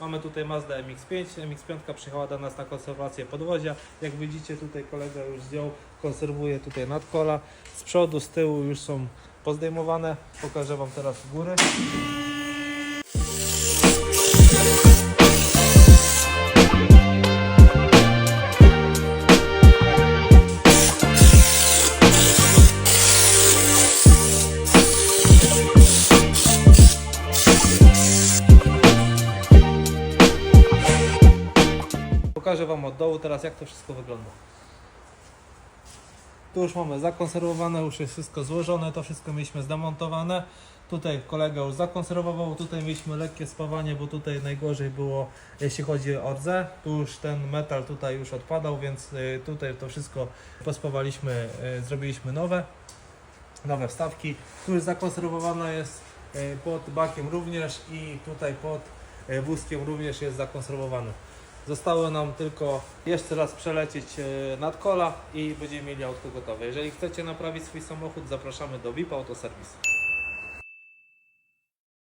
Mamy tutaj Mazda MX-5. MX-5 przyjechała do nas na konserwację podwozia. Jak widzicie tutaj kolega już zdjął, konserwuje tutaj nadkola. Z przodu, z tyłu już są pozdejmowane. Pokażę Wam teraz góry. Pokażę Wam od dołu teraz jak to wszystko wygląda. Tu już mamy zakonserwowane, już jest wszystko złożone, to wszystko mieliśmy zdemontowane. Tutaj kolega już zakonserwował, tutaj mieliśmy lekkie spawanie, bo tutaj najgorzej było jeśli chodzi o rdzę. Tu już ten metal tutaj już odpadał, więc y, tutaj to wszystko pospawaliśmy, y, zrobiliśmy nowe, nowe wstawki. Tu już zakonserwowana jest y, pod bakiem również i tutaj pod wózkiem również jest zakonserwowany. Zostało nam tylko jeszcze raz przelecieć e, nad kola i będziemy mieli autko gotowe. Jeżeli chcecie naprawić swój samochód, zapraszamy do VIP Auto Service.